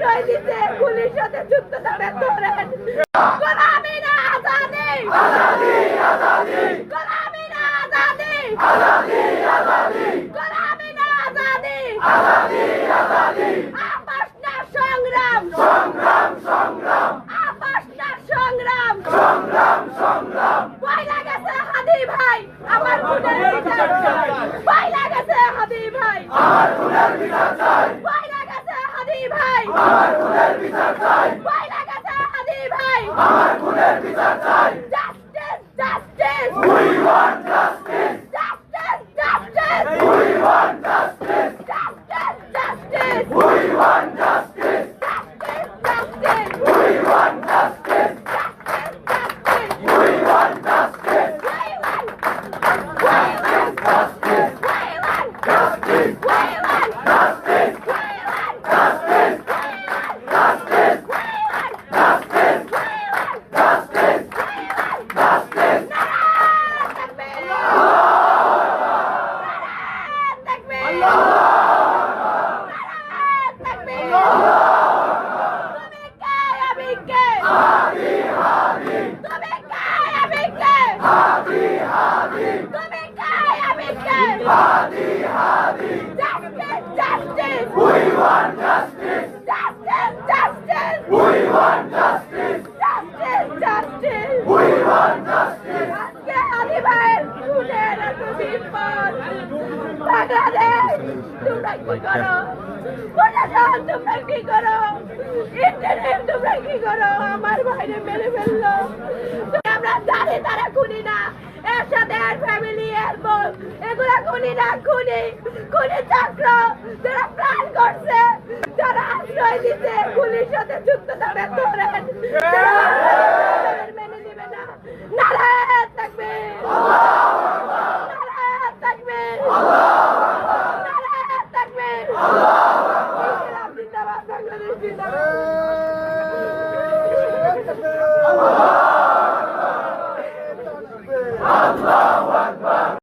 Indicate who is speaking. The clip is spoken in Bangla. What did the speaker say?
Speaker 1: আশ্রয় দিতে পুলিশ সাথে যুক্ত তারা ধরেন গোলামি আজাদি! আজাদি আজাদি! গোলামি আজাদি! আজাদি আজাদি! গোলামি আজাদি! আজাদি আজাদি! আপস সংগ্রাম! সংগ্রাম সংগ্রাম! আপস সংগ্রাম! সংগ্রাম সংগ্রাম! পয়লা গেছে হাদি ভাই আমার খুনের বিচার চাই। পয়লা গেছে হাদি ভাই। আমার খুনের বিচার চাই পয়লা গেছে হাদি ভাই আমার খুনের বিচার চাই পয়লা গেছে হাদি ভাই আমার খুনের বিচার চাই justice justice we want justice justice justice we want justice justice justice we want justice justice justice we want justice justice justice we want justice we want justice. We want justice. We want justice. We want justice. We want justice. We want justice. We want justice. We want justice. নারায়ণ তাকবীর। নারায়ণ তাকবীর। নারায়ণ তাকবীর। তুমি কে আমি কে তুমি কে আমি কে তুমি কে আমি কে Justice, justice. We want justice. Justice, justice. We want justice. Justice, justice. We want justice. আজকে আলী ভাইয়ের খুনের এতদিন পর বাংলাদেশ তোমরা কি করো প্রশাসন তোমরা কি করো ইন্টারনেট তোমরা কি করো আমার ভাইরে মেরে ফেলল তারে তারা খুনি না। এর সাথে আর ফ্যামিলি এর বোন, এগুলো খুনি না, খুনি। খুনি চক্র যারা প্ল্যান করছে, যারা আশ্রয় দিতে খুনির সাথে যুক্ত তারা ধরেন। না। থাকবে। থাকবে। Allah